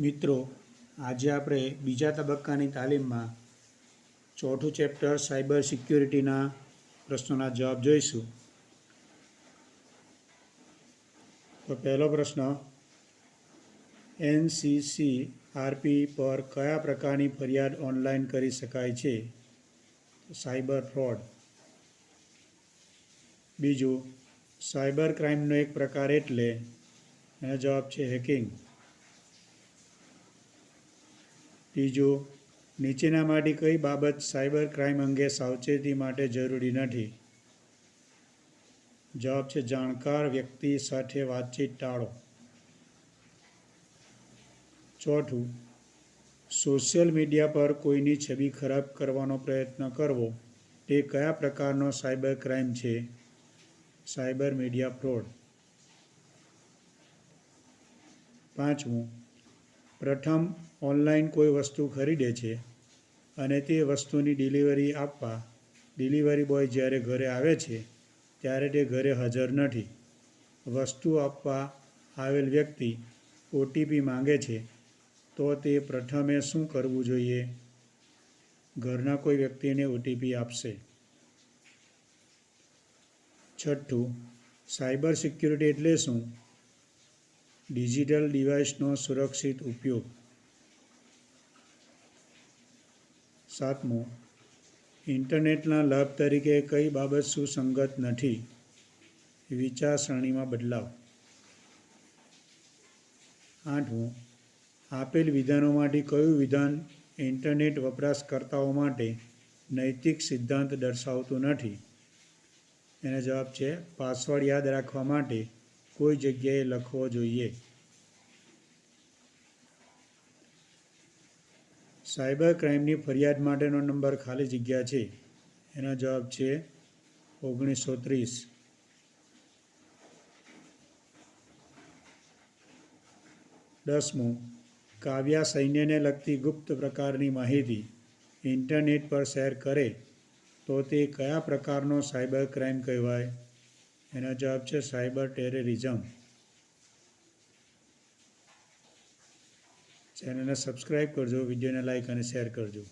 મિત્રો, આજે આપણે બીજા તબક્કાની તાલીમમાં ચોથું ચેપ્ટર સાયબર સિક્યુરિટીના પ્રશ્નોના જવાબ જોઈશું. તો પહેલો પ્રશ્ન, એનસીસી આરપી પર કયા પ્રકારની ફરિયાદ ઓનલાઈન કરી શકાય છે? Cyber fraud. બીજું, સાયબર ક્રાઇમનો એક પ્રકાર એટલે, એનો જવાબ છે હેકિંગ. ત્રીજું નીચેનામાંથી કઈ બાબત સાયબર ક્રાઇમ અંગે સાવચેતી માટે જરૂરી નથી. જવાબ છે, જાણકાર વ્યક્તિ સાથે વાતચીત ટાળો. ચોથું, સોશિયલ મીડિયા પર કોઈની છબી ખરાબ કરવાનો પ્રયત્ન કરવો, તે કયા પ્રકારનો સાયબર ક્રાઇમ છે? Cyber media fraud. પાંચમું પ્રથમ ઓનલાઈન કોઈ વસ્તુ ખરીદે છે અને તે વસ્તુની ડિલિવરી આપવા ડિલિવરી બોય જ્યારે ઘરે આવે છે, ત્યારે તે ઘરે હાજર નથી. વસ્તુ આપવા આવેલ વ્યક્તિ ઓટીપી માંગે છે, તો તે પ્રથમે શું કરવું જોઈએ? ઘરના કોઈ વ્યક્તિને ઓટીપી આપશે. છઠ્ઠું, સાયબર સિક્યુરિટી એટલે શું? ડિજિટલ ડિવાઇસનો સુરક્ષિત ઉપયોગ. સાતમું, ઇન્ટરનેટના લાભ તરીકે કઈ બાબત સુસંગત નથી? વિચારસરણીમાં બદલાવ. આઠમું, આપેલ વિધાનોમાંથી કયું વિધાન ઇન્ટરનેટ વપરાશકર્તાઓ માટે નૈતિક સિદ્ધાંત દર્શાવતું નથી? એનો જવાબ છે, પાસવર્ડ યાદ રાખવા માટે કોઈ જગ્યાએ લખવો જોઈએ. સાયબર ક્રાઇમની ફરિયાદ માટેનો નંબર ખાલી જગ્યા છે. એનો જવાબ છે ઓગણીસો ત્રીસ દસમું, કાવ્યા સૈન્યને લગતી ગુપ્ત પ્રકારની માહિતી ઇન્ટરનેટ પર શેર કરે તો તે કયા પ્રકારનો સાયબર ક્રાઇમ કહેવાય? એનો જવાબ છે સાયબર ટેરરિઝમ. ચેનલને સબસ્ક્રાઈબ કરજો વિડીયોને લાઈક અને શેર કરજો.